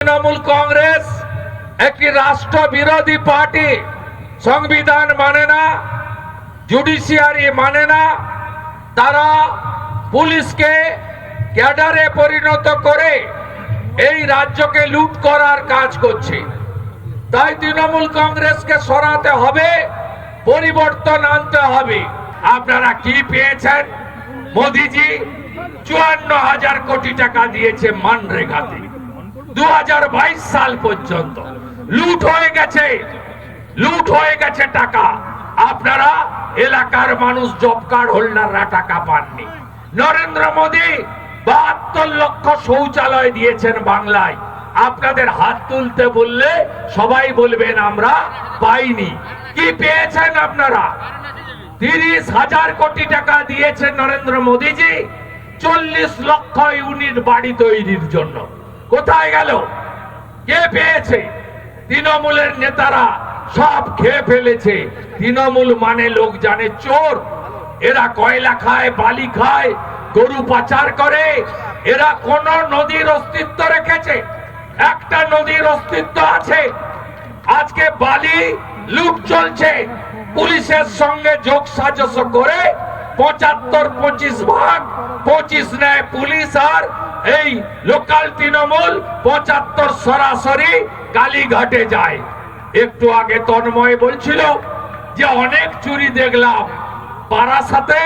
তৃণমূল কংগ্রেস একটি রাষ্ট্র বিরোধী পার্টি, সংবিধান মানে না, জুডিশিয়ারি মানে না, তারা পুলিশকে ক্যাডারে পরিণত করে এই রাজ্যকে লুট করার কাজ করছে। তাই তৃণমূল কংগ্রেসকে সরাতে হবে, পরিবর্তন আনতে হবে। আপনারা কি পেয়েছেন? মোদিজি চুয়ান্ন হাজার কোটি টাকা দিয়েছে মানরেগাতে। সাল পর্যন্ত। লুট হয়ে গেছে। লুট হয়ে গেছে টাকা। আপনারা এলাকার মানুষ জব কার্ড হোল্ডাররা টাকা পাননি। নরেন্দ্র মোদী বাহাত্তর লক্ষ শৌচালয় দিয়েছেন বাংলায়। আপনাদের হাত তুলতে বললে সবাই বলবেন, আমরা পাইনি। কি পেয়েছেন আপনারা? তিরিশ হাজার কোটি টাকা দিয়েছেন নরেন্দ্র মোদীজি। চল্লিশ লক্ষ ইউনিট বাড়ি তৈরির জন্য। কোথায় গেল? কে পেয়েছে? তৃণমূলের নেতারা সব খেয়ে ফেলেছে। তৃণমূল মানে লোক জানে চোর। এরা কয়লা খায়, বালি খায়, গরু পাচার করে। এরা কোন নদীর অস্তিত্ব রেখেছে? একটা নদীর অস্তিত্ব আছে। আজকে বালি লুট চলছে। পুলিশের সঙ্গে যোগ সাজস করে পঁচাত্তর, পঁচিশ ভাগ, পঁচিশ নেয় পুলিশ আর এই লোকাল তৃণমূল পঁচাত্তর সরাসরি কালীঘাটে যায়। একটু আগে তন্ময় বলছিল যে, অনেক চুরি দেখলাম। বারাসাতে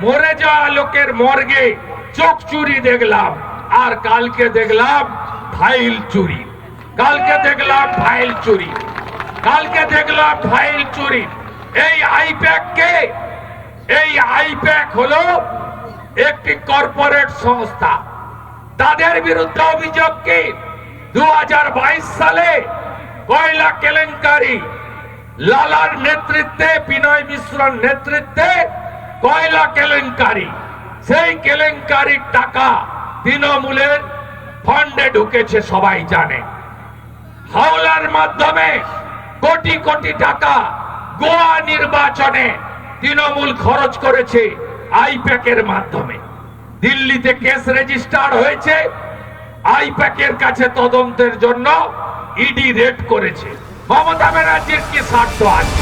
মরে যাওয়া লোকের মর্গে চোখ চুরি দেখলাম। আর কালকে দেখলাম ফাইল চুরি। কালকে দেখলাম ফাইল চুরি। কালকে দেখলাম ফাইল চুরি। এই আইপ্যাক কে এই আইপ্যাক হলো একটি কর্পোরেট সংস্থা। তাদের বিরুদ্ধে অভিযোগ কি? দু হাজার বাইশ সালে কয়লা কেলেঙ্কারি। লালার নেতৃত্বে, বিনয় মিশ্রর নেতৃত্বে কয়লা কেলেঙ্কারি। সেই কেলেঙ্কারির টাকা তৃণমূলের ফান্ডে ঢুকেছে, সবাই জানে। হাওলার মাধ্যমে কোটি কোটি টাকা গোয়া নির্বাচনে তৃণমূল খরচ করেছে আইপ্যাকের মাধ্যমে। দিল্লিতে কেস রেজিস্টার হয়েছে, আইপ্যাকের কাছে তদন্তের জন্য ইডি রেড করেছে। মমতা ব্যানার্জির কি স্বার্থ আছে?